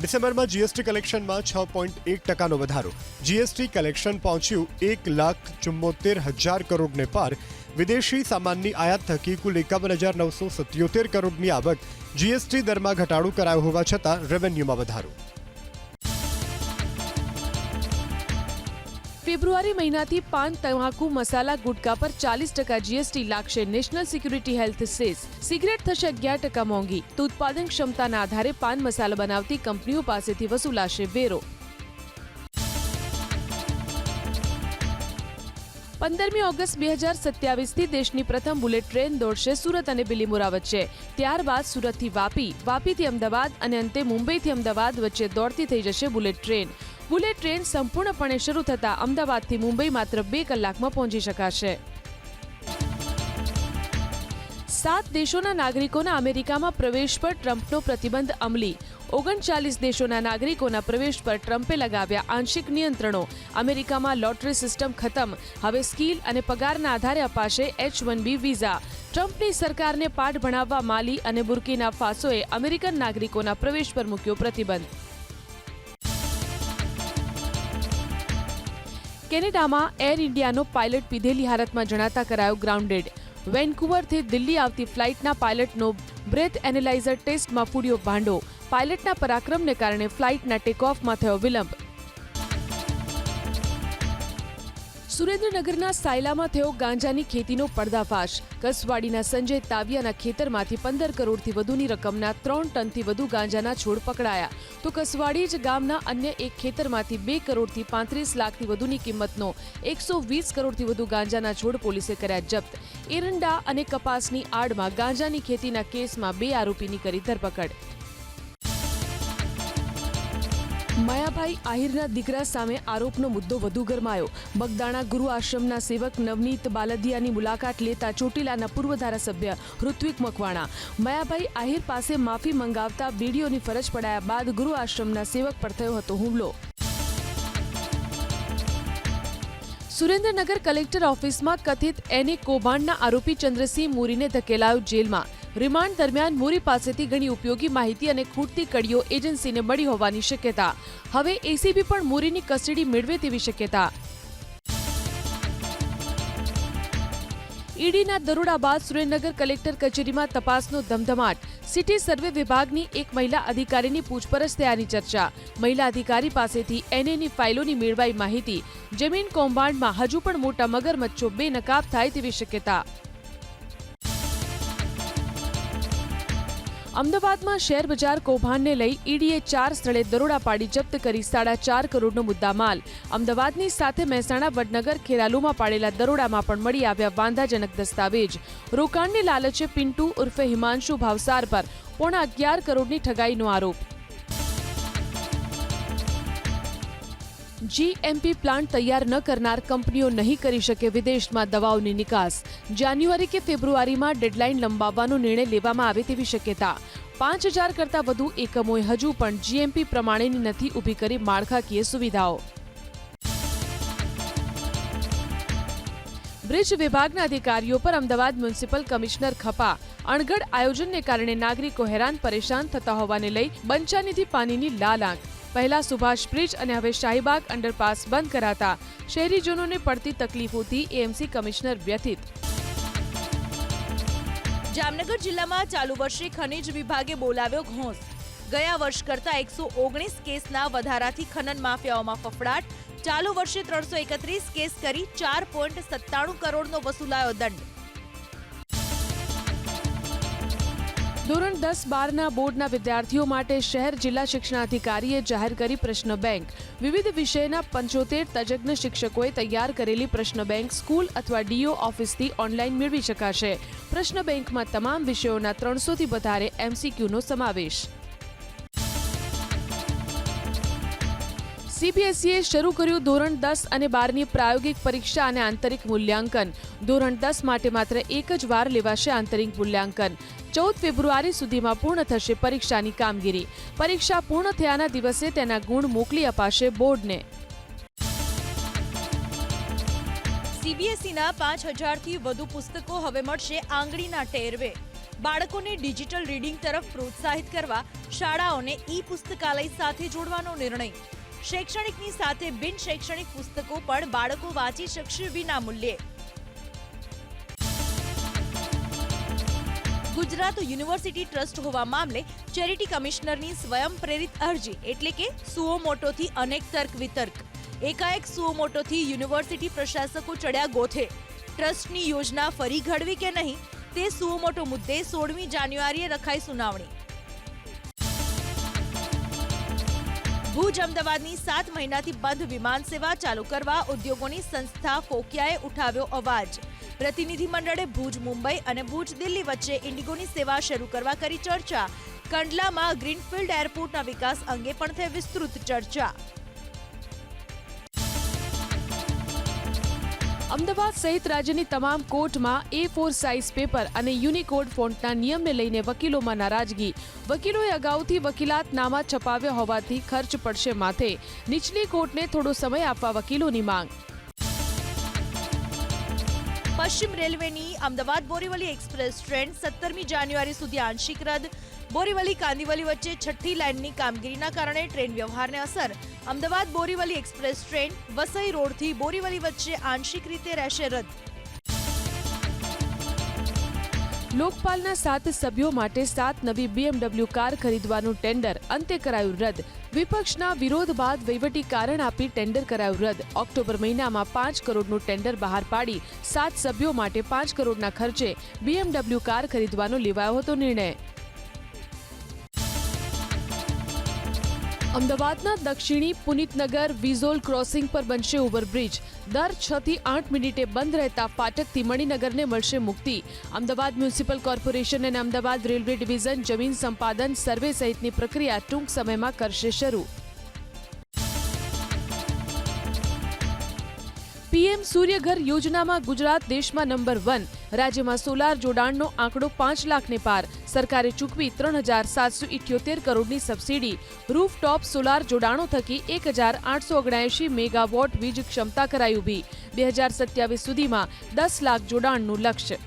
ડિસેમ્બરમાં જીએસટી કલેક્શનમાં છ પોઈન્ટ એક ટકાનો વધારો. જીએસટી કલેક્શન પહોંચ્યું એક લાખ ચુમ્મોતેર હજાર કરોડને પાર. વિદેશી સામાનની આયાત થકી કુલ એકાવન હજાર નવસો સત્યોતેર કરોડની આવક જીએસટી દરમાં ઘટાડો કરાયો હોવા છતાં રેવન્યુમાં વધારો. ફેબ્રુઆરી મહિનાથી પાન તમાકુ મસાલા ગુટકા પર ચાલીસ ટકા જીએસટી લાગશે national security health cess cigarette થશે અગિયાર ટકા મોંઘી. તો ઉત્પાદન ક્ષમતાના આધારે પાન મસાલા બનાવતી કંપનીઓ પાસેથી વસૂલાશે વેરો. પંદરમી ઓગસ્ટ બે હજાર સત્યાવીસથી દેશની પ્રથમ બુલેટ ટ્રેન દોડશે સુરત અને બિલીમોરા વચ્ચે. ત્યારબાદ સુરતથી વાપી, વાપીથી અમદાવાદ અને અંતે મુંબઈથી અમદાવાદ વચ્ચે દોડતી થઈ જશે બુલેટ ટ્રેન. બુલેટ ટ્રેન સંપૂર્ણપણે શરૂ થતાં અમદાવાદથી મુંબઈ માત્ર બે કલાકમાં પહોંચી શકાશે. સાત દેશોના નાગરિકોના અમેરિકામાં પ્રવેશ પર ટ્રમ્પનો પ્રતિબંધ અમલી. ઓગણચાલીસ દેશોના નાગરિકોના પ્રવેશ પર ટ્રમ્પે લગાવ્યા આંશિક નિયંત્રણો. અમેરિકામાં લોટરી સિસ્ટમ ખતમ. હવે સ્કિલ અને પગારના આધારે અપાશે એચ વન બી વિઝા. ટ્રમ્પની સરકારને પાઠ ભણાવવા માલી અને બુર્કીના ફાસોએ અમેરિકન નાગરિકોના પ્રવેશ પર મૂક્યો પ્રતિબંધ. કેનેડામાં એર ઇન્ડિયાનો પાયલટ પીધેલી હાલતમાં જણાતા કરાયો ગ્રાઉન્ડેડ. વેન્કુવરથી દિલ્હી આવતી ફ્લાઇટના પાયલટનો બ્રેથ એનાલાઇઝર ટેસ્ટમાં ફૂડ્યો ભાંડો. પાયલટના પરાક્રમને કારણે ફ્લાઇટના ટેકઓફમાં થયો વિલંબ. સુરેન્દ્રનગરના સાયલામાં થયો ગાંજાની ખેતીનો પર્દાફાશ. કસવાડીના સંજય તાવિયાના ખેતરમાંથી પંદર કરોડથી વધુની રકમના ત્રણ ટનથી વધુ ગાંજાના છોડ પકડાયા. તો કસવાડી જ ગામના અન્ય એક ખેતરમાંથી બે કરોડથી પાંત્રીસ લાખથી વધુની કિંમતનો એકસો વીસ કરોડથી વધુ ગાંજાના છોડ પોલીસે કર્યા જપ્ત. એરંડા અને કપાસની આડમાં ગાંજાની ખેતીના કેસમાં બે આરોપીની કરી ધરપકડ. માયાભાઈ આહિરના દીકરા સામે આરોપનો મુદ્દો વધુ ગરમાયો. બગદાણા ગુરુ આશ્રમના સેવક નવનીત બાલદિયાની મુલાકાત લેતા ચોટીલાના પૂર્વ ધારાસભ્ય ઋત્વિક મકવાણા. માયાભાઈ આહિર પાસે માફી મંગાવતા બીડીઓની ફરજ પડાયા બાદ ગુરુ આશ્રમના સેવક પર થયો હતો હુમલો. સુરેન્દ્રનગર કલેક્ટર ઓફિસમાં કથિત એને કૌભાંડના આરોપી ચંદ્રસિંહ મુરીને ધકેલાયો જેલમાં. રિમાન્ડ દરમિયાન મોરી પાસેથી ઘણી ઉપયોગી માહિતી અને ખૂટતી કડીઓ એજન્સીને મળી હોવાની શક્યતા. હવે એસીબી પણ મોરીની કસ્ટડી મેળવે તેવી શક્યતા. ઈડીના દરોડા બાદ સુરેન્દ્રનગર કલેક્ટર કચેરીમાં તપાસનો ધમધમાટ. સિટી સર્વે વિભાગની એક મહિલા અધિકારીની પૂછપરછ થયાની ચર્ચા. મહિલા અધિકારી પાસેથી એનએની ફાઇલોની મેળવાઈ માહિતી. જમીન કૌભાંડમાં હજુ પણ મોટા મગરમચ્છો બેનકાબ થાય તેવી શક્યતા. અમદાવાદમાં શેર બજાર કૌભાંડને લઈ ઈડીએ ચાર સ્થળે દરોડા પાડી જપ્ત કરી સાડા ચાર કરોડનો મુદ્દામાલ. અમદાવાદની સાથે મહેસાણા, વડનગર, ખેરાલુમાં પાડેલા દરોડામાં પણ મળી આવ્યા વાંધાજનક દસ્તાવેજ. રોકાણની લાલચે પિન્ટુ ઉર્ફે હિમાંશુ ભાવસાર પર પોણા અગિયાર કરોડની ઠગાઈનો આરોપ. જીએમપી પ્લાન્ટ તૈયાર ન કરનાર કંપનીઓ નહીં કરી શકે વિદેશમાં દવાઓની નિકાસ. જાન્યુઆરી કે ફેબ્રુઆરીમાં ડેડલાઇન લંબાવવાનો નિર્ણય લેવામાં આવે તેવી શક્યતા. પાંચ હજાર કરતાં વધુ એકમોએ હજુ પણ જીએમપી પ્રમાણેની નથી ઊભી કરી માળખાકીય સુવિધાઓ. બ્રિજ વિભાગના અધિકારીઓ પર અમદાવાદ મ્યુનિસિપલ કમિશનર ખપા. અણઘડ આયોજનને કારણે નાગરિકો હેરાન પરેશાન થતા હોવાને લઈ બંચાનીથી પાણીની લાલ આંખ પહેલા સુભાષ બ્રિજ અને હવે શાહીબાગ અંડરપાસ બંધ કરાતા શહેરીજનોને પડતી તકલીફોથી એએમસી કમિશનર વ્યથિત. જામનગર જિલ્લામાં ચાલુ વર્ષે ખનિજ વિભાગે બોલાવ્યો ઘોંસ. ગયા વર્ષ કરતા એકસો ઓગણીસ કેસના વધારાથી ખનન માફિયાઓમાં ફફડાટ. ચાલુ વર્ષે ત્રણસો એકત્રીસ કેસ કરી ચાર પોઈન્ટ સત્તાણું કરોડનો વસૂલાયો દંડ. ધોરણ દસ બારના બોર્ડના વિદ્યાર્થીઓ માટે શહેર જિલ્લા શિક્ષણાધિકારીએ જાહેર કરી પ્રશ્ન બેંક. વિવિધ વિષયના પંચોતેર તજજ્ઞ શિક્ષકોએ તૈયાર કરેલી પ્રશ્ન બેંક સ્કૂલ અથવા ડીઓ ઓફિસથી ઓનલાઈન મેળવી શકાશે. પ્રશ્ન બેંકમાં તમામ વિષયોના ત્રણસોથી વધારે એમસીક્યુનો સમાવેશ. સીબીએસઈએ શરૂ કર્યું ધોરણ દસ અને બારની પ્રાયોગિક પરીક્ષા અને આંતરિક મૂલ્યાંકન. ધોરણ દસ માટે માત્ર એક જ વાર લેવાશે આંતરિક મૂલ્યાંકન. ચૌદ ફેબ્રુઆરી સુધીમાં પૂર્ણ થશે પરીક્ષાની કામગીરી. પરીક્ષા પૂર્ણ થયાના દિવસે તેના ગુણ મોકલી અપાશે બોર્ડને. સીબીએસઈના પાંચ હજારથી વધુ પુસ્તકો હવે મળશે આંગળીના ટેરવે. બાળકોને ડિજિટલ રીડિંગ તરફ પ્રોત્સાહિત કરવા શાળાઓને ઈ પુસ્તકાલય સાથે જોડવાનો નિર્ણય. શૈક્ષણિકની સાથે બિન શૈક્ષણિક પુસ્તકો પણ બાળકો વાંચી શકશે વિના મૂલ્યે ગુજરાત યુનિવર્સિટી ટ્રસ્ટ હોવા મામલે ચેરિટી કમિશનરની સ્વયં પ્રેરિત અરજી, એટલે કે સુઓમોટોથી અનેક તર્ક વિતર્ક. એકાએક સુઓમોટોથી યુનિવર્સિટી પ્રશાસકો ચડ્યા ગોથે. ટ્રસ્ટની યોજના ફરી ઘડવી કે નહીં, તે સુઓમોટો મુદ્દે સોળમી જાન્યુઆરીએ રખાઈ સુનાવણી. ભુજ અમદાવાદની સાત મહિનાથી બંધ વિમાન સેવા ચાલુ કરવા ઉદ્યોગોની સંસ્થા ફોકિયાએ ઉઠાવ્યો અવાજ. પ્રતિનિધિ મંડળે ભુજ, મુંબઈ અને ભુજ, દિલ્હી વચ્ચે ઇન્ડિગોની સેવા શરૂ કરવા કરી ચર્ચા. કંડલામાં ગ્રીનફિલ્ડ એરપોર્ટના વિકાસ અંગે પણ થઈ વિસ્તૃત ચર્ચા. અમદાવાદ સહિત રાજ્યની તમામ કોર્ટમાં એ ફોર સાઇઝ પેપર અને યુનિકોડ ફોન્ટના નિયમને લઈને વકીલોમાં નારાજગી. વકીલોએ અગાઉથી વકીલાતનામા છપાવ્યા હોવાથી ખર્ચ પડશે માથે. નીચલી કોર્ટને થોડો સમય આપવા વકીલોની માંગ. પશ્ચિમ રેલવેની અમદાવાદ બોરીવલી એક્સપ્રેસ ટ્રેન સત્તરમી જાન્યુઆરી સુધી આંશિક રદ. બોરીવલી કાંદીવલી વચ્ચે છઠ્ઠી લાઇનની કામગીરીના કારણે ટ્રેન વ્યવહારને અસર. અમદાવાદ બોરીવલી એક્સપ્રેસ ટ્રેન વસઈ રોડથી બોરીવલી વચ્ચે આંશિક રીતે રહેશે રદ. લોકપાલના સાત સભ્યો માટે સાત નવી બીએમડબલ્યુ કાર ખરીદવાનું ટેન્ડર. અંતે કરાયું રદ. વિપક્ષના વિરોધ બાદ વહીવટી કારણ આપી ટેન્ડર કરાયું રદ. ઓક્ટોબર મહિનામાં પાંચ કરોડનું ટેન્ડર બહાર પાડી સાત સભ્યો માટે પાંચ કરોડના ખર્ચે બીએમડબલ્યુ કાર ખરીદવાનો લેવાયો હતો નિર્ણય. અમદાવાદના દક્ષિણી પુનિતનગર વિઝોલ ક્રોસિંગ પર બનશે ઓવરબ્રિજ. દર છ થી આઠ મિનિટે બંધ રહેતા ફાટકથી મણિનગરને મળશે મુક્તિ. અમદાવાદ મ્યુનિસિપલ કોર્પોરેશન અને અમદાવાદ રેલવે ડિવિઝન જમીન સંપાદન સર્વે સહિતની પ્રક્રિયા ટૂંક સમયમાં કરશે શરૂ. પીએમ સૂર્યઘર યોજનામાં ગુજરાત દેશમાં નંબર વન, રાજ્યમાં સોલાર જોડાણનો આંકડો પાંચ લાખને પાર. સરકારે ચૂકવી ત્રણ હજાર સાતસો ઇઠ્યોતેર કરોડની સબસિડી. રૂફટોપ સોલાર જોડાણો થકી એક હજાર આઠસો ઓગણએંશી મેગાવોટ વીજ ક્ષમતા કરાઈ ઊભી. બે હજાર સત્યાવીસ સુધીમાં દસ લાખ જોડાણનું લક્ષ્ય.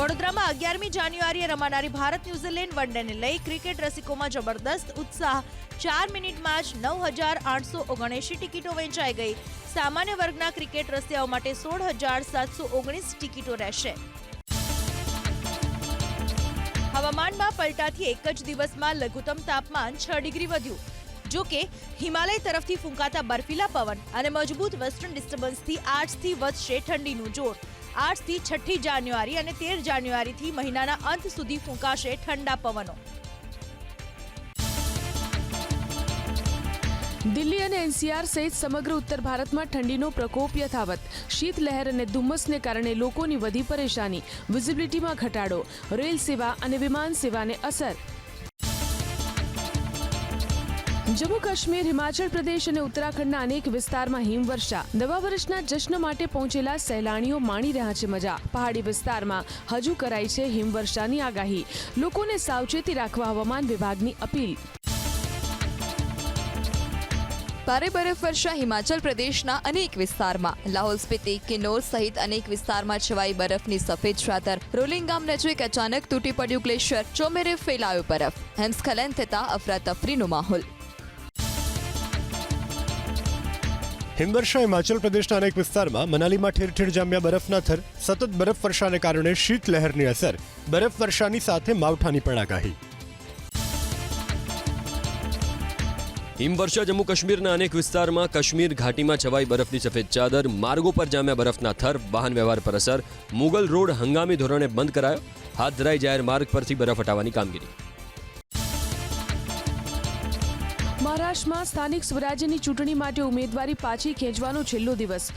વડોદરામાં અગિયારમી જાન્યુઆરીએ રમાનારી ભારત ન્યૂઝીલેન્ડ વનડેને લઈ ક્રિકેટ રસિકોમાં જબરદસ્ત ઉત્સાહ. ચાર મિનિટમાં જ નવ હજાર આઠસો ઓગણએંશી ટિકિટો વેચાઈ ગઈ. સામાન્ય વર્ગના ક્રિકેટ રસિયાઓ માટે સોળ હજાર સાતસો ઓગણીસ ટિકિટો રહેશે. હવામાનમાં પલટાથી એક જ દિવસમાં લઘુત્તમ તાપમાન છ ડિગ્રી વધ્યું. જો કે હિમાલય તરફથી ફૂંકાતા બર્ફીલા પવન અને મજબૂત વેસ્ટર્ન ડિસ્ટર્બન્સથી આજથી વધશે ઠંડીનું જોર. આજથી છઠ્ઠી જાન્યુઆરી અને તેર જાન્યુઆરીથી મહિનાના અંત સુધી ફૂંકાશે ઠંડા પવનો. દિલ્હી અને એનસીઆર સહિત સમગ્ર ઉત્તર ભારતમાં ઠંડીનો પ્રકોપ યથાવત. શીત લહેર અને ધુમ્મસને કારણે લોકોની વધી પરેશાની. વિઝિબિલિટીમાં ઘટાડો. રેલ સેવા અને વિમાન સેવાને અસર. જમ્મુ કાશ્મીર હિમાચલ પ્રદેશ અને ઉત્તરાખંડના અનેક વિસ્તારમાં હિમવર્ષા. નવા વર્ષના જશ્ન માટે પહોંચેલા સહેલાણીઓ માણી રહ્યા છે મજા. પહાડી વિસ્તારમાં હજુ કરાઈ છે હિમવર્ષાની આગાહી. લોકોને સાવચેતી રાખવા હવામાન વિભાગની અપીલ. ભારે બરફવર્ષા હિમાચલ પ્રદેશના અનેક વિસ્તારમાં. લાહોલ સ્પીતિ કિન્નોર સહિત અનેક વિસ્તારમાં છવાઈ બરફની સફેદ ચાદર. રોલિંગ ગામ નજીક અચાનક તૂટી પડ્યું ગ્લેશિયર. ચોમેરે ફેલાયો બરફ. હિમસ્ખલન થતા અફરાતફરીનો માહોલ. હિમવર્ષા હિમાચલ પ્રદેશના અનેક વિસ્તારમાં મનાલીમાં ઠેર ઠેર જામ્યા બરફના થર. સતત બરફવર્ષાને કારણે શીતલહેરની અસર. બરફ વર્ષાની સાથે માવઠાની પણ આગાહી. હિમવર્ષા જમ્મુ કાશ્મીરના અનેક વિસ્તારમાં કાશ્મીર ઘાટીમાં છવાઈ બરફની સફેદ ચાદર, માર્ગો પર જામ્યા બરફના થર, વાહન વ્યવહાર પર અસર. મુગલ રોડ હંગામી ધોરણે બંધ કરાયો. હાથ ધરાઈ જાહેર માર્ગ પરથી બરફ હટાવવાની કામગીરી. મહારાષ્ટ્રમાં સ્થાનિક સ્વરાજ્યની ચૂંટણી માટે ઉમેદવારી પાછી ખેંચવાનો છેલ્લો દિવસ.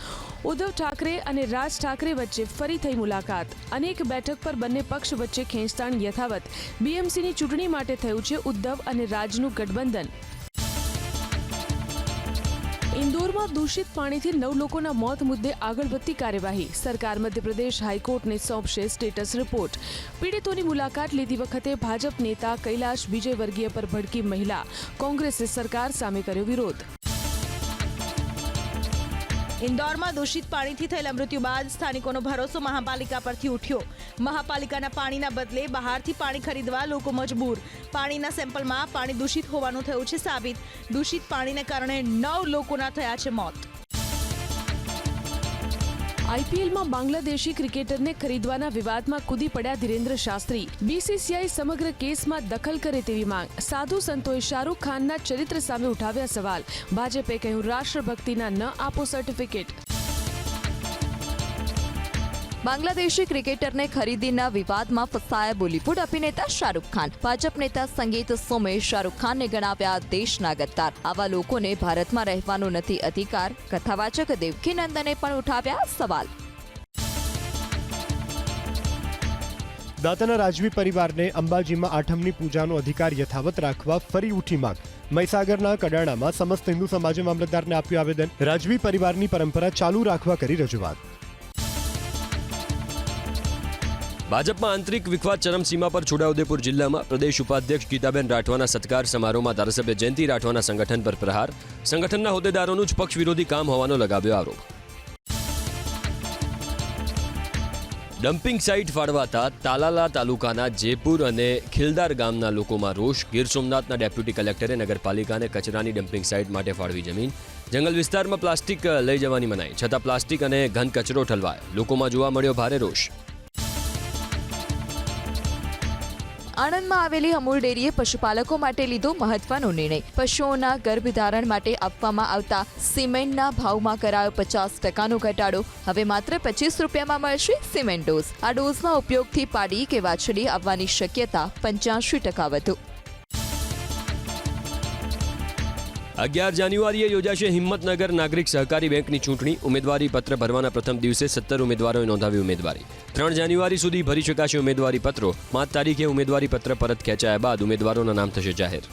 ઉદ્ધવ ઠાકરે અને રાજ ઠાકરે વચ્ચે ફરી થઈ મુલાકાત. અનેક બેઠક પર બંને પક્ષ વચ્ચે ખેંચતાણ યથાવત. બીએમસીની ચૂંટણી માટે થયું છે ઉદ્ધવ અને રાજનું ગઠબંધન. ઇન્દોરમાં દૂષિત પાણીથી નવ લોકોના મોત મુદ્દે આગળ વધતી કાર્યવાહી. સરકાર મધ્યપ્રદેશ હાઈકોર્ટને સોંપશે સ્ટેટસ રિપોર્ટ. પીડિતોની મુલાકાત લીધી વખતે ભાજપ નેતા કૈલાશ વિજયવર્ગીય પર ભડકી મહિલા. કોંગ્રેસે સરકાર સામે કર્યો વિરોધ. ઇન્દોરમાં દૂષિત પાણીથી થયેલા મૃત્યુ બાદ સ્થાનિકોનો ભરોસો મહાપાલિકા પરથી ઉઠ્યો. મહાપાલિકાના પાણીના બદલે બહારથી પાણી ખરીદવા લોકો મજબૂર. પાણીના સેમ્પલમાં પાણી દૂષિત હોવાનું થયું છે સાબિત. દૂષિત પાણીને કારણે નવ લોકોના થયા છે મોત. આઈપીએલમાં બાંગ્લાદેશી ક્રિકેટરને ખરીદવાના વિવાદમાં કૂદી પડ્યા ધીરેન્દ્ર શાસ્ત્રી. બીસીસીઆઈ સમગ્ર કેસમાં દખલ કરે તેવી માંગ. સાધુ સંતોએ શાહરૂખ ખાનના ચરિત્ર સામે ઉઠાવ્યા સવાલ. ભાજપે કહ્યું, રાષ્ટ્રભક્તિના ન આપો સર્ટિફિકેટ બાંગ્લાદેશી ક્રિકેટરને ખરીદીના વિવાદમાં ફસાયા બોલીવુડ અભિનેતા શાહરૂખ ખાન. ભાજપ નેતા સંગીત સોમે શાહરૂખ ખાનને ગણાવ્યા દેશના ગદ્દાર. આવા લોકોને ભારતમાં રહેવાનો નથી અધિકાર. કથાવાચક દેવકી નંદને પણ ઉઠાવ્યા સવાલ. દાતાના રાજવી પરિવારને અંબાજીમાં આઠમની પૂજાનો અધિકાર યથાવત રાખવા ફરી ઉઠી માંગ. મહીસાગરના કડાણામાં સમસ્ત હિન્દુ સમાજે મામલતદારને આપ્યું આવેદન. રાજવી પરિવારની પરંપરા ચાલુ રાખવા કરી રજૂઆત. ભાજપમાં આંતરિક વિખવાદ ચરમસીમા પર છોટાઉદેપુર જિલ્લામાં પ્રદેશ ઉપાધ્યક્ષ ગીતાબેન રાઠવાના સત્કાર સમારોહમાં ધારાસભ્ય જયંતિ રાઠવાના સંગઠન પર પ્રહાર. સંગઠનના હોદ્દેદારોનું જ પક્ષ વિરોધી કામ હોવાનો લગાવ્યો આરોપ. ડમ્પિંગ સાઇટ ફાળવાતા તાલાલા તાલુકાના જેપુર અને ખિલદાર ગામના લોકોમાં રોષ. ગીર સોમનાથના ડેપ્યુટી કલેક્ટરે નગરપાલિકાને કચરાની ડમ્પિંગ સાઇટ માટે ફાળવી જમીન. જંગલ વિસ્તારમાં પ્લાસ્ટિક લઈ જવાની મનાઈ, છતાં પ્લાસ્ટિક અને ઘન કચરો ઠલવાય. લોકોમાં જોવા મળ્યો ભારે રોષ. આણંદમાં આવેલી અમૂલ ડેરીએ પશુપાલકો માટે લીધો મહત્વનો નિર્ણય. પશુઓના ગર્ભધારણ માટે આપવામાં આવતા સિમેન્ટના ભાવમાં કરાયો પચાસ ટકાનો ઘટાડો. હવે માત્ર પચીસ રૂપિયામાં મળશે સિમેન્ટ ડોઝ. આ ડોઝના ઉપયોગથી પાડી કે વાછડી આવવાની શક્યતા પંચ્યાસી ટકા વધુ. અગિયાર જાન્યુઆરીએ યોજાશે હિંમતનગર નાગરિક સહકારી બેંકની ચૂંટણી. ઉમેદવારી પત્ર ભરવાના પ્રથમ દિવસે સત્તર ઉમેદવારોએ નોંધાવી ઉમેદવારી. ત્રણ જાન્યુઆરી સુધી ભરી શકાશે ઉમેદવારી પત્રો. પાંચ તારીખે ઉમેદવારી પત્ર પરત ખેંચાયા બાદ ઉમેદવારોના નામ થશે જાહેર.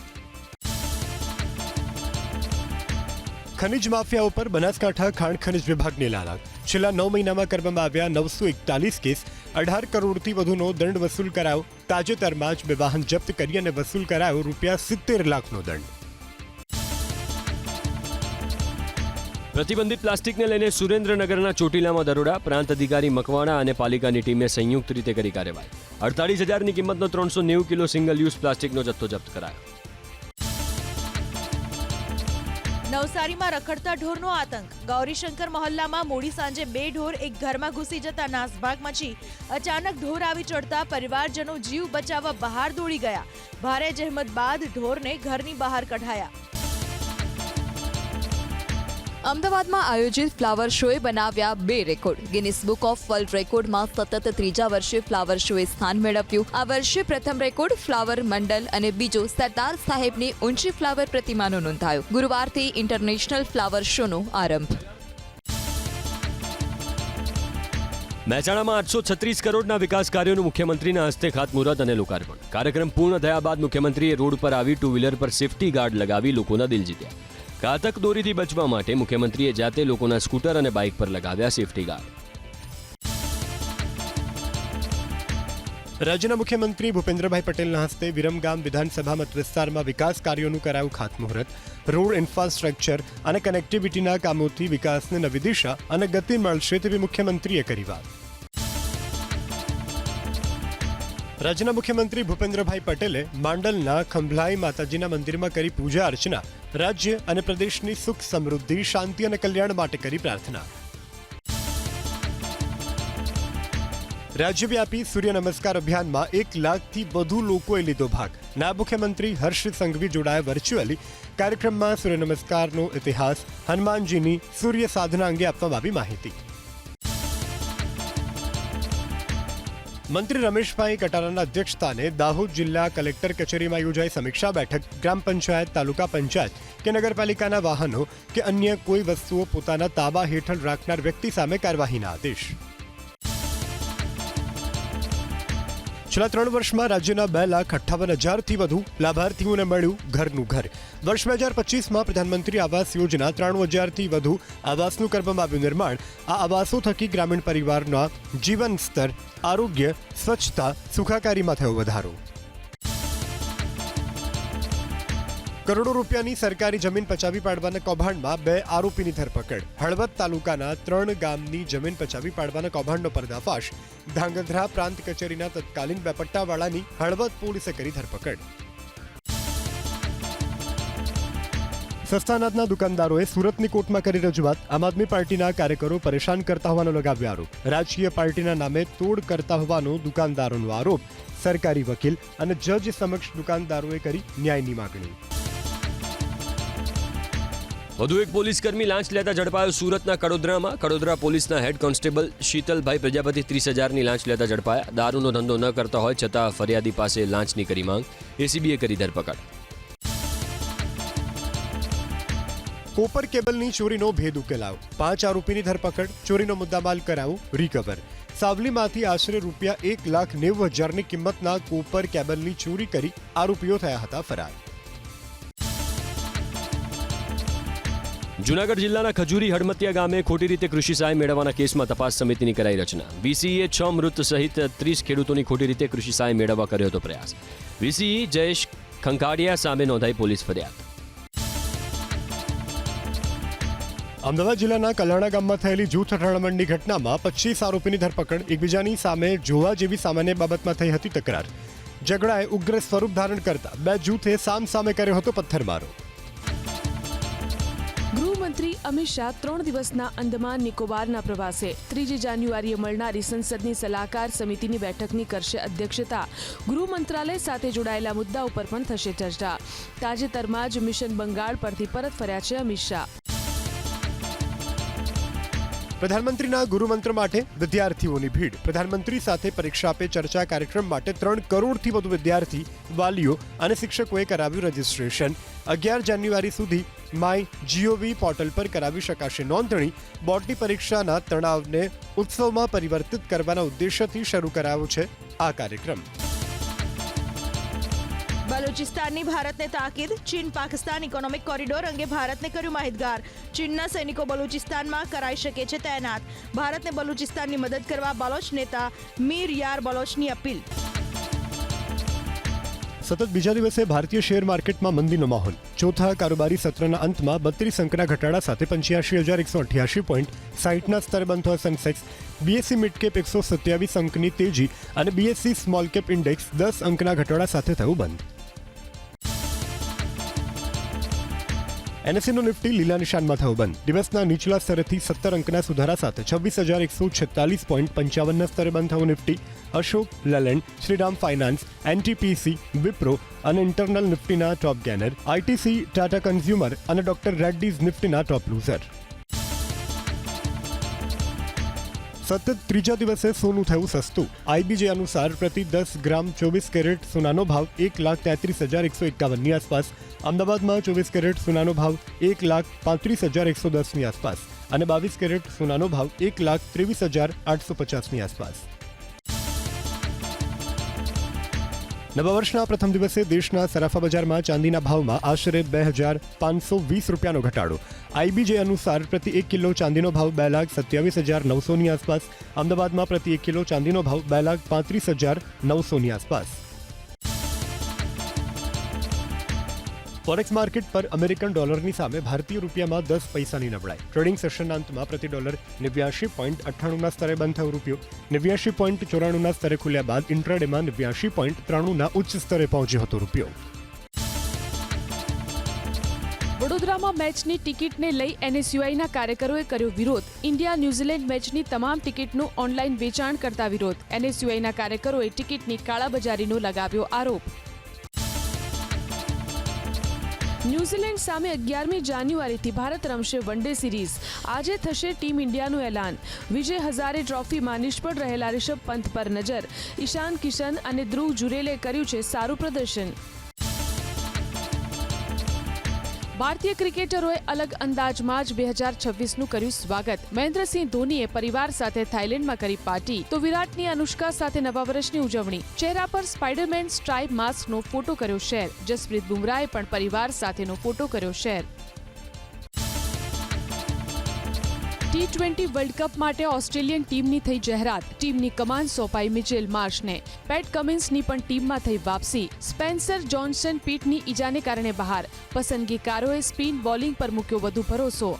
ખનિજ માફિયા ઉપર બનાસકાંઠા ખાણ ખનિજ વિભાગની લાલાત છેલ્લા નવ મહિનામાં કરવામાં આવ્યા નવસો એકતાલીસ કેસ. અઢાર કરોડથી વધુનો દંડ વસૂલ કરાયો. તાજેતરમાં જ બે વાહન જપ્ત કરી અને વસૂલ કરાયો રૂપિયા સિત્તેર લાખનો દંડ. પ્રતિબંધિત પ્લાસ્ટિકને લઈને સુરેન્દ્રનગરના ચોટીલામાં દરોડા, પ્રાંત અધિકારી મકવાણા અને પાલિકાની ટીમે સંયુક્ત રીતે કરી કાર્યવાહી. અડતાલીસ હજારની કિંમતનો ત્રણસો નેવું કિલો સિંગલ યુઝ પ્લાસ્ટિકનો જથ્થો જપ્ત કરાયો. નવસારીમાં રખડતા ઢોરનો આતંક. ગૌરીશંકર મહોલ્લામાં મોડી સાંજે બે ઢોર એક ઘરમાં ઘૂસી જતા નાસભાગ મચી અચાનક ઢોર આવી ચડતા પરિવારજનો જીવ બચાવવા બહાર દોડી ગયા. ભારે જહેમત બાદ ઢોરને ઘરની બહાર કઢાયા. અમદાવાદમાં આયોજિત ફ્લાવર શોએ બનાવ્યા બે record. Guinness book of world રેકોર્ડમાં સતત ત્રીજા વર્ષે ફ્લાવર શોએ સ્થાન મેળવ્યું. આ વર્ષે પ્રથમ રેકોર્ડ ફ્લાવર મંડલ અને બીજો સરદાર સાહેબની ઊંચી ફ્લાવર પ્રતિમાનો નોંધાયો. ગુરુવારથી ઇન્ટરનેશનલ ફ્લાવર શોનો આરંભ. મહેસાણામાં આઠસો છત્રીસ કરોડના વિકાસ કાર્યોનું મુખ્યમંત્રીના હસ્તે ખાતમુહૂર્ત અને લોકાર્પણ. કાર્યક્રમ પૂર્ણ થયા બાદ મુખ્યમંત્રીએ રોડ પર આવી ટુ વ્હીલર પર સેફટી ગાર્ડ લગાવી લોકોના દિલ જીત્યા. ઘાતક દોરીથી બચવા માટે મુખ્યમંત્રીએ જાતે લોકોના સ્કૂટર અને બાઇક પર લગાવ્યા સેફટી ગાર્ડ. રાજ્યના મુખ્યમંત્રી ભૂપેન્દ્રભાઈ પટેલના હસ્તે વિરમગામ વિધાનસભા મત વિસ્તારમાં વિકાસ કાર્યોનું કરાયું ખાતમુહૂર્ત. રોડ ઇન્ફ્રાસ્ટ્રક્ચર અને કનેક્ટિવિટીના કામોથી વિકાસને નવી દિશા અને ગતિ મળશે તેવી મુખ્યમંત્રીએ કરી વાત. રાજ્યના મુખ્યમંત્રી ભૂપેન્દ્રભાઈ પટેલે માંડલના ખંભલાઈ માતાજીના મંદિરમાં કરી પૂજા અર્ચના, રાજ્ય અને પ્રદેશની સુખ સમૃદ્ધિ, શાંતિ અને કલ્યાણ માટે કરી પ્રાર્થના. રાજ્યવ્યાપી સૂર્ય નમસ્કાર અભિયાનમાં એક લાખથી વધુ લોકોએ લીધો ભાગ. નાયબ મુખ્યમંત્રી હર્ષ સંઘવી જોડાયા વર્ચ્યુઅલી કાર્યક્રમમાં સૂર્ય નમસ્કારનો ઇતિહાસ, હનુમાનજીની સૂર્ય સાધના અંગે આપવામાં આવી માહિતી. મંત્રી રમેશભાઈ કટારાના અધ્યક્ષસ્થાને દાહોદ જિલ્લા કલેક્ટર કચેરીમાં યોજાઈ સમીક્ષા બેઠક, ગ્રામ પંચાયત, તાલુકા પંચાયત કે નગરપાલિકાના વાહનો કે અન્ય કોઈ વસ્તુઓ પોતાના તાબા હેઠળ રાખનાર વ્યક્તિ સામે કાર્યવાહીના આદેશ. છેલ્લા ત્રણ વર્ષમાં રાજ્યના બે લાખ અઠ્ઠાવન હજારથી વધુ લાભાર્થીઓને મળ્યું ઘરનું ઘર. વર્ષ બે હજાર પચીસમાં પ્રધાનમંત્રી આવાસ યોજના ત્રાણું હજારથી વધુ આવાસનું કરવામાં આવ્યું નિર્માણ. આ આવાસો થકી ગ્રામીણ પરિવારના જીવન સ્તર, આરોગ્ય, સ્વચ્છતા, સુખાકારીમાં થયો વધારો. કરોડો રૂપિયાની સરકારી જમીન પચાવી પાડવાના કૌભાંડમાં બે આરોપીની ધરપકડ. હળવદ તાલુકાના ત્રણ ગામની જમીન પચાવી પાડવાના કૌભાંડનો પર્દાફાશ. ધાંગધ્રા પ્રાંત કચેરીના તત્કાલીન બે પટ્ટાવાળાની હળવદ પોલીસે કરી ધરપકડ. સસ્તા અનાજના દુકાનદારોએ સુરતની કોર્ટમાં કરી રજૂઆત. આમ આદમી પાર્ટીના કાર્યકરો પરેશાન કરતા હોવાનો લગાવ્યો આરોપ. રાજકીય પાર્ટીના નામે તોડ કરતા હોવાનો દુકાનદારોનો આરોપ. સરકારી વકીલ અને જજ સમક્ષ દુકાનદારોએ કરી ન્યાયની માગણી. વધુ એક પોલીસકર્મી લાંચ લેતા ઝડપાયો સુરતના કડોદરામાં. કડોદરા પોલીસના હેડ કોન્સ્ટેબલ શીતલભાઈ પ્રજાપતિ ત્રીસ હજારની લાંચ લેતા ઝડપાયા. દારૂનો ધંધો ન કરતા હોય છતાં ફરિયાદી પાસે લાંચની કરી માંગ. એસીબીએ કરી ધરપકડ. કોપર કેબલની ચોરીનો ભેદ ઉકેલાવ પાંચ આરોપીની ધરપકડ, ચોરીનો મુદ્દામાલ કરાવું રિકવર. સાવલીમાંથી આશરે રૂપિયા એક લાખ નેવું હજારની કિંમતના કોપર કેબલની ચોરી કરી આરોપીઓ થયા હતા ફરાર. જૂનાગઢ જિલ્લાના ખજુરી હડમતિયા ગામે ખોટી રીતે કૃષિ સહાય મેળવવાના કેસમાં તપાસ સમિતિની કરાઈ રચના. વીસીઈએ છ મૃત સહિત ત્રીસ ખેડૂતોની ખોટી રીતે કૃષિ સહાય મેળવવા કર્યો હતો પ્રયાસ. વીસીઈ જયેશ ખંખાડિયા સામે નોંધાઈ પોલીસ ફરિયાદ. અમદાવાદ જિલ્લાના કલાણા ગામમાં થયેલી જૂથ અથડામણની ઘટનામાં પચીસ આરોપીની ધરપકડ, એકબીજાની સામે જોવા જેવી સામાન્ય બાબતમાં થઈ હતી તકરાર. ઝઘડાએ ઉગ્ર સ્વરૂપ ધારણ કરતા બે જૂથે સામસામે કર્યો હતો પથ્થરમારો. ગૃહમંત્રી અમિત શાહ ત્રણ દિવસના અંદમાન નિકોબારના પ્રવાસે. ત્રીજી જાન્યુઆરીએ મળનારી સંસદની સલાહકાર સમિતિની બેઠકની કરશે અધ્યક્ષતા. ગૃહ મંત્રાલય સાથે જોડાયેલા મુદ્દા ઉપર પણ થશે ચર્ચા. તાજેતરમાં જ મિશન બંગાળ પરથી પરત ફર્યા છે અમિત શાહ. પ્રધાનમંત્રીના ગુરુમંત્ર માટે વિદ્યાર્થીઓની ભીડ. પ્રધાનમંત્રી સાથે પરીક્ષા પે ચર્ચા કાર્યક્રમ માટે ત્રણ કરોડથી વધુ વિદ્યાર્થી, વાલીઓ અને શિક્ષકોએ કરાવ્યું રજીસ્ટ્રેશન. અગિયાર જાન્યુઆરી સુધી માય જીઓવી પોર્ટલ પર કરાવી શકાશે. નોંધણી, બોર્ડની પરીક્ષાના તણાવને ઉત્સવમાં પરિવર્તિત કરવાના ઉદ્દેશ્યથી શરૂ કરાયો છે આ કાર્યક્રમ. બલુચિસ્તાનની ભારતને તાકીદ, ચીન પાકિસ્તાન ઇકોનોમિક કોરિડોર અંગે ભારતને કર્યું માહિતગાર. ચીનના સૈનિકો બલુચિસ્તાનમાં કરાઈ શકે છે તૈનાત. ભારતને બલુચિસ્તાનની મદદ કરવા બલોચ નેતા મીર યાર બલોચની અપીલ. સતત બીજા દિવસે ભારતીય શેર માર્કેટમાં મંદીનો માહોલ. ચોથા કારોબારી સત્રના અંતમાં બત્રીસ અંકના ઘટાડા સાથે પંચ્યાસી હજાર એકસો અઠ્યાસી પોઈન્ટ સાઇટના સ્તરે બંધ થયો. સેન્સેક્સ બીએસસી મિડકેપ એકસો સત્યાવીસ અંકની તેજી અને બીએસસી સ્મોલ કેપ ઇન્ડેક્સ દસ અંકના ઘટાડા સાથે થયું બંધ. એનએસસીનો નિફ્ટી લીલા નિશાનમાં થયો બંધ. દિવસના નીચલા સ્તરેથી સત્તર અંકના સુધારા સાથે છવ્વીસ હજાર એકસો છેતાલીસ પોઈન્ટ પંચાવનના સ્તરે બંધ થયો Nifty. Ashok Leyland Shriram finance, NTPC, Wipro અને internal નિફ્ટીના top gainer, ITC, Tata consumer અને ડોક્ટર રેડ્ડીઝ નિફ્ટીના ટોપ લૂઝર. સતત ત્રીજા દિવસે સોનું થયું સસ્તું. આઈબીજે અનુસાર પ્રતિ દસ ગ્રામ ચોવીસ કેરેટ સોનાનો ભાવ એક લાખ તેત્રીસ હજાર એકસો એકાવનની આસપાસ. અમદાવાદમાં ચોવીસ કેરેટ સોનાનો ભાવ એક લાખ પાંત્રીસ હજાર એકસો દસની આસપાસ અને બાવીસ કેરેટ સોનાનો ભાવ એક લાખ ત્રેવીસ હજાર આઠસો પચાસની આસપાસ. નવા વર્ષના પ્રથમ દિવસે દેશના સરાફા બજારમાં ચાંદીના ભાવમાં આશરે બે હજાર પાંચસો વીસ રૂપિયાનો ઘટાડો. આઈબીજે અનુસાર પ્રતિ એક કિલો ચાંદીનો ભાવ બે લાખ સત્યાવીસ હજાર નવસોની આસપાસ. અમદાવાદમાં પ્રતિ એક કિલો ચાંદીનો ભાવ બે લાખ પાંત્રીસ હજાર નવસોની આસપાસ. ફોરેક્સ માર્કેટ પર અમેરિકન ડોલરની સામે ભારતીય રૂપિયામાં દસ પૈસાની નબળાઈ. ટ્રેડિંગ સેશનના અંતમાં પ્રતિ ડોલર નેવ્યાશી પોઈન્ટ અઠ્ઠાણુંના સ્તરે બંધ થયો રૂપિયો. નેવ્યાશી પોઈન્ટ ચોરાણુંના સ્તરે ખુલ્યા બાદ ઇન્ટ્રાડેમાં નેવ્યાશી પોઈન્ટ ત્રાણુંના ઉચ્ચ સ્તરે પહોંચ્યો હતો રૂપિયો. વડોદરામાં મેચની ટિકિટને લઈ એનએસયુઆઈના કાર્યકરોએ કર્યો વિરોધ. ઇન્ડિયા ન્યૂઝીલેન્ડ મેચની તમામ ટિકિટનું ઓનલાઈન વેચાણ કરતા વિરોધ. એનએસયુઆઈના કાર્યકરોએ ટિકિટની કાળાબજારીનો લગાવ્યો આરોપ. ન્યૂઝીલેન્ડ સામે અગિયારમી જાન્યુઆરીથી ભારત રમશે વન ડે સિરીઝ. આજે થશે ટીમ ઇન્ડિયાનું એલાન. વિજય હઝારે ટ્રોફીમાં નિષ્ફળ રહેલા રિષભ પંત પર નજર. ઈશાન કિશન અને ધ્રુવ જુરેલે કર્યું છે સારું પ્રદર્શન. ભારતીય ક્રિકેટરોએ અલગ અંદાજમાં જ બે હજાર છવ્વીસનું કર્યું સ્વાગત. મહેન્દ્રસિંહ ધોનીએ પરિવાર સાથે થાઇલેન્ડમાં કરી પાર્ટી. તો વિરાટની અનુષ્કા સાથે નવા વર્ષની ઉજવણી. ચહેરા પર સ્પાઇડરમેન સ્ટ્રાઇપ માસ્કનો ફોટો કર્યો શેર. જસપ્રીત બુમરાહે પણ પરિવાર સાથેનો ફોટો કર્યો share. T twenty world cup માટે ઓસ્ટ્રેલિયન ટીમની થઈ જાહેરાત. ટીમની કમાન સોંપાઈ મિચેલ માર્શને. પેટ કમિન્સની પણ ટીમમાં થઈ વાપસી. સ્પેન્સર જોન્સન પીટની ઈજાને કારણે બહાર. પસંદગીકારોએ સ્પિન બોલિંગ પર મૂક્યો વધુ ભરોસો.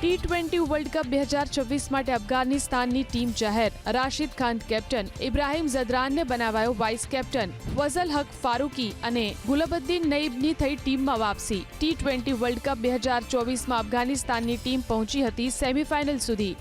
ટી ટ્વેન્ટી વર્લ્ડ કપ બે હજાર છવ્વીસ માટે અફઘાનિસ્તાનની ટીમ જાહેર. રાશિદ ખાન કેપ્ટન, ઇબ્રાહિમ ઝદરાનને બનાવાયો વાઇસ કેપ્ટન ફઝલ હક ફારૂકી અને ગુલબદ્દીન નઈબની થઈ ટીમમાં વાપસી. ટી ટ્વેન્ટી વર્લ્ડ કપ બે હજાર ચોવીસમાં અફઘાનિસ્તાનની ટીમ પહોંચી હતી સેમીફાઇનલ સુધી.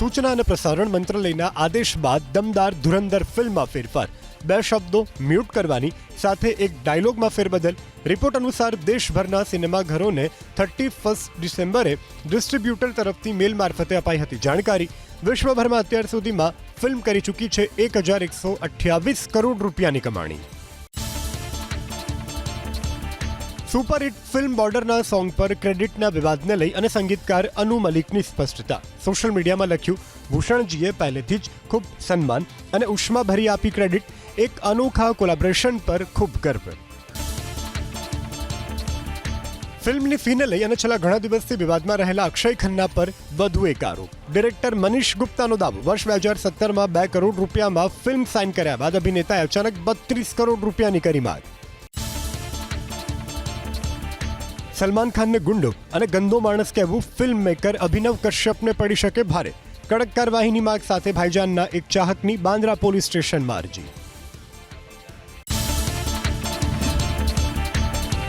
સૂચના અને પ્રસારણ મંત્રાલયના આદેશ બાદ દમદાર ધુરંધર ફિલ્મમાં ફેરફાર. બે શબ્દો મ્યુટ કરવાની સાથે એક ડાયલોગમાં ફેરબદલ રિપોર્ટ અનુસાર દેશભરના સિનેમાઘરોને થર્ટી ફર્સ્ટ ડિસેમ્બરે ડિસ્ટ્રીબ્યુટર તરફથી મેલ મારફતે અપાઈ હતી જાણકારી. વિશ્વભરમાં અત્યાર સુધીમાં ફિલ્મ કરી ચૂકી છે એક હજાર એકસો અઠ્યાવીસ કરોડ રૂપિયાની કમાણી. સુપરહિટ ફિલ્મ બોર્ડરના સોંગ પર ક્રેડિટના વિવાદને લઈ અને સંગીતકાર અનુ મલિકની સ્પષ્ટતા. સોશિયલ મીડિયામાં લખ્યું, ભૂષણજીએ પહેલેથી જ ખૂબ સન્માન અને ઉષ્માભરી આપી ક્રેડિટ એક અનોખા કોલાબરેશન પર ખૂબ ગર્વ. ફિલ્મની ફીને લઈ અને છેલ્લા ઘણા દિવસથી વિવાદમાં રહેલા અક્ષય ખન્ના પર વધુ એક આરોપ. ડિરેક્ટર મનીષ ગુપ્તાનો દાવો. વર્ષ બે હજાર સત્તરમાં બે કરોડ રૂપિયામાં ફિલ્મ સાઇન કર્યા બાદ અભિનેતાએ અચાનક બત્રીસ કરોડ રૂપિયાની કરી માગ. સલમાન ખાનને ગુંડો અને ગંદો માણસ કહેવું ફિલ્મ મેકર અભિનવ કશ્યપને પડી શકે ભારે. કડક કાર્યવાહીની માગ સાથે ભાઈજાનના એક ચાહકની બાંદ્રા પોલીસ સ્ટેશનમાં અરજી